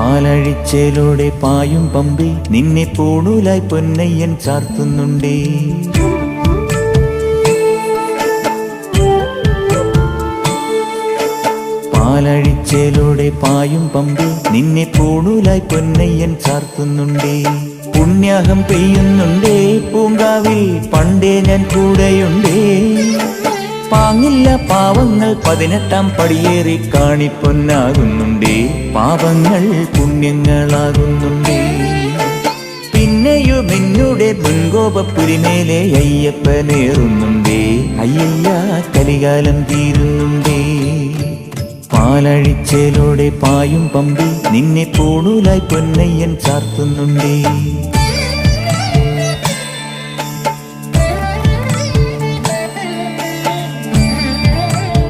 പാലഴിച്ചേലോടെ പായും പമ്പി നിന്നെ പൂണൂലായി പൊന്നയ്യൻ ചാർത്തുന്നുണ്ടേ. പാലഴിച്ചേലോടെ പായും പമ്പി നിന്നെ പൂണൂലായി പൊന്നയ്യൻ ചാർത്തുന്നുണ്ടേ. പുണ്യാഹം പെയ്യുന്നുണ്ടേ പൂങ്കാവിൽ പണ്ടേ ഞാൻ കൂടെയുണ്ടേ. പാങ്ങില്ല പാവങ്ങൾ പതിനെട്ടാം പടിയേറി കാണിപ്പൊന്നാകുന്നുണ്ടേ. പാവങ്ങൾ പുണ്യങ്ങളാകുന്നുണ്ടേ. പിന്നെയും എന്നുടെ മുൻകോപപ്പുരിമേലെ അയ്യപ്പനേറുന്നുണ്ടേ. അയ്യയ്യ കലികാലം തീരുന്നുണ്ടേ. പാലഴിച്ചേലോടെ പായും പമ്പി നിന്നെ പൂണൂലായി പൊന്നയ്യൻ ചാർത്തുന്നുണ്ടേ.